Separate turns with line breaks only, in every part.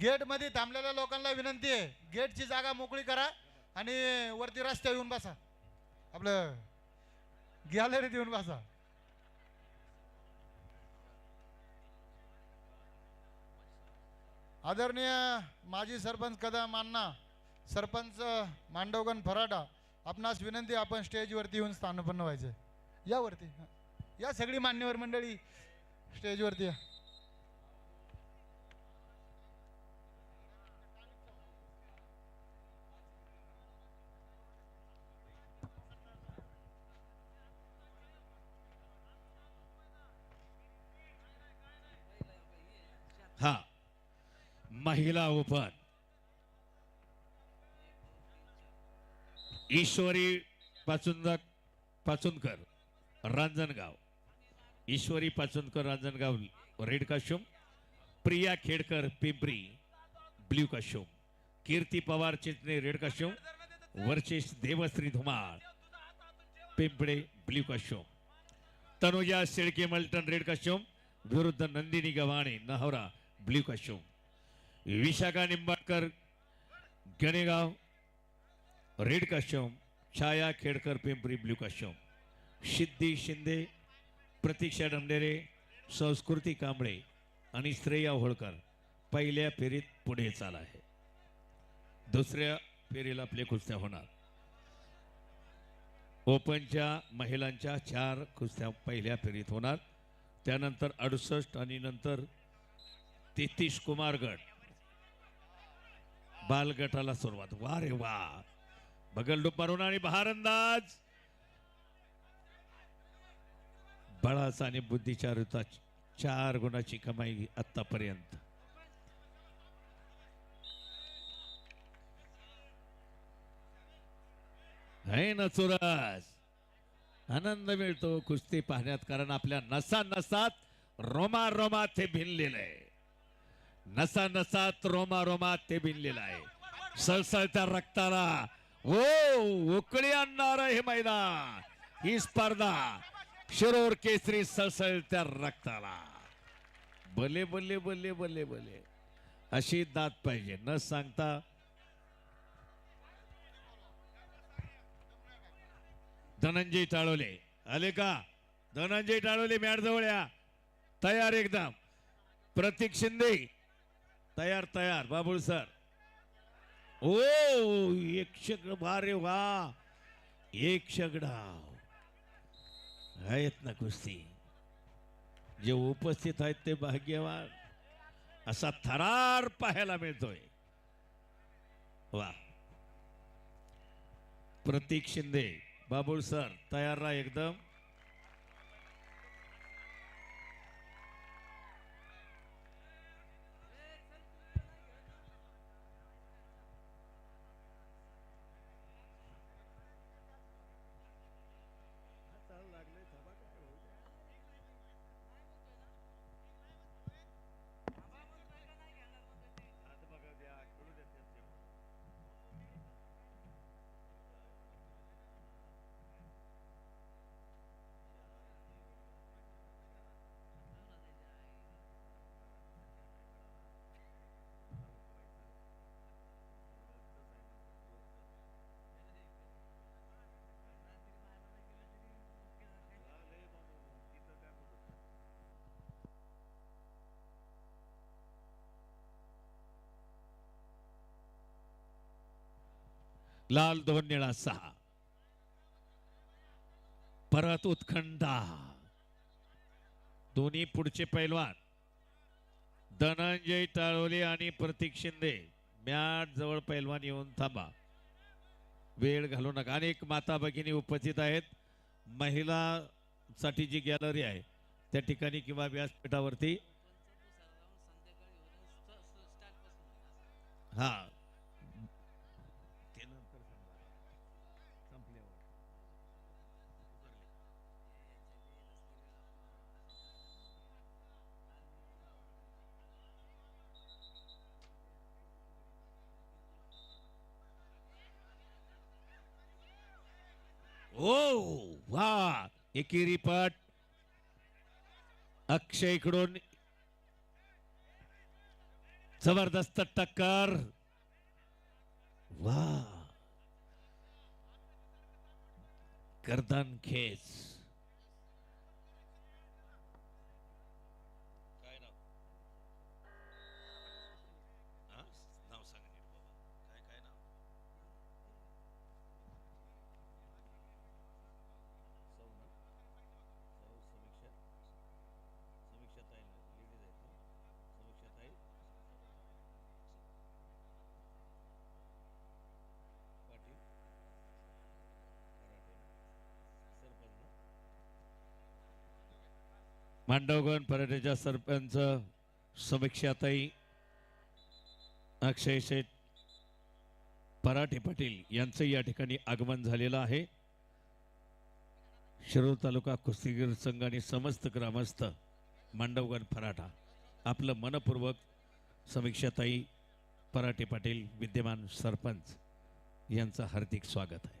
गेटमध्ये थांबलेल्या लोकांना विनंती आहे. गेटची जागा मोकळी करा आणि वरती रस्त्यावर येऊन बसा. आपलं गॅलरीत येऊन बसा. आदरणीय माजी सरपंच कदम अण्णा सरपंच मांडवगण फराटा आपणास विनंती आपण स्टेजवरती येऊन स्थानपन्न व्हायचं या वरती. या सगळी मान्यवर मंडळी स्टेजवरती या.
हा. महिला open Ishwari Pachunda Pachundkar Ranjangaon. Ishwari Pachundkar Ranjangaon red costume. Priya Khedkar Pimpri blue costume. Kirti Pawar Chitne red costume. Versus Devashree Dhumal. Pimple blue costume. Tanuja Shelke Malthan red costume. विरुद्ध Nandini Gavhane Nahvara blue costume Vishakha Nimbalkar Ganegaon red costume Chhaya Khedkar Pimpri blue costume Siddhi Shinde Pratiksha Damdere Sanskruti Kamble आणि श्रेया होळकर पहिल्या फेरीत पुढे चाल आहे. दुसऱ्या फेरीला आपले कुस्त्या होणार. ओपनच्या महिलांच्या चार कुस्त्या पहिल्या फेरीत होणार. त्यानंतर अडुसष्ट आणि नंतर तेहतीस कुमार गट बाल गटाला सुरुवात. वा रे वा. बगलडूप मारून आणि बहार अंदाज. बळाचा आणि बुद्धीच्या ऋता चार गुणाची कमाई आतापर्यंत आहे ना चुरस आनंद मिळतो कुस्ती पाहण्यात कारण आपल्या नसा नसात रोमा रोमात ते भिनलेलं आहे. नसा नसात रोमा रोमा ते भिनलेलं आहे. सळसळत्या रक्ताला ओ उकळी आणणार हे मैदान. ही स्पर्धा शिरोर केसरी सळसळत्या रक्ताला. भले भले भले भले भले. अशी दात पाहिजे. न सांगता धनंजय टाळोले. आले का? धनंजय टाळोले मॅट जवळ या. तयार एकदम. प्रतीक शिंदे. तयार तयार बाबुळ सर. ओ एक शगड भारे वा एक शगडाव आहेत ना कुस्ती. जे उपस्थित आहेत ते भाग्यवान. असा थरार पाहायला मिळतोय. वा. प्रतीक शिंदे बाबुळ सर तयार राहा एकदम. लाल दोन निळा सहा. परत उत्खंडा. दोन्ही पुढचे पैलवान. धनंजय टाळोले आणि प्रतीक शिंदे. मॅट जवळ पैलवान येऊन थांबा. वेळ घालू नका. अनेक माता भगिनी उपस्थित आहेत. महिला साठी जी गॅलरी आहे त्या ठिकाणी किंवा व्यासपीठावरती. हा ते नंतर सांगा. संपल्यावर. ओ वा एकेरी पट अक्षय इकडून. जबरदस्त टक्कर. वा. गर्दन खेच. मांडवगण पराठेच्या सरपंच समीक्षाताई अक्षय शेठ पराठे पाटील यांचं या ठिकाणी आगमन झालेलं आहे. शिरोळ तालुका कुस्तीगीर संघ आणि समस्त ग्रामस्थ मांडवगण फराठा आपलं मनपूर्वक समीक्षाताई पराठे पाटील विद्यमान सरपंच यांचं हार्दिक स्वागत आहे.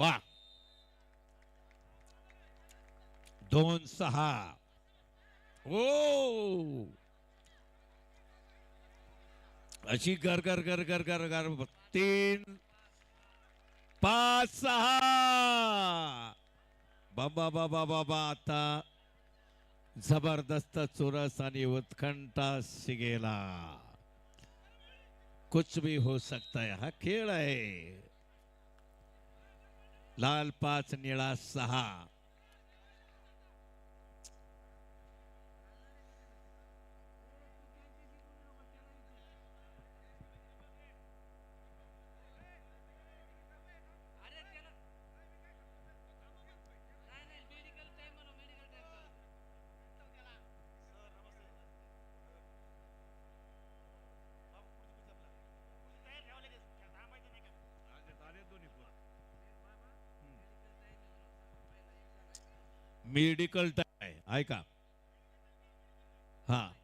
वा. दोन सहा. ओ. अशी गर कर कर कर कर कर तीन पाच सहा. बाबा बाबा बाबा आता जबरदस्त चुरस आणि उत्कंठा शिगेला कुछ भी हो सकता है. हा खेळ आहे. लाल पाच निळा सहा.
मेडिकल टाइम
आहे ऐका. हा.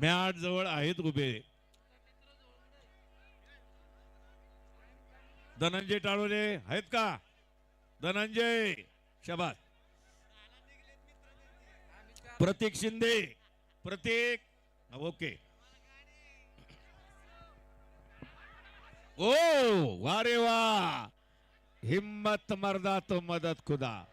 मॅट जवळ आहेत उभे. धनंजय टाळोले आहेत का? धनंजय शबाद प्रतीक शिंदे प्रतीक. ओके. ओ वा रे वा. हिम्मत मर्दा तो मदत खुदा.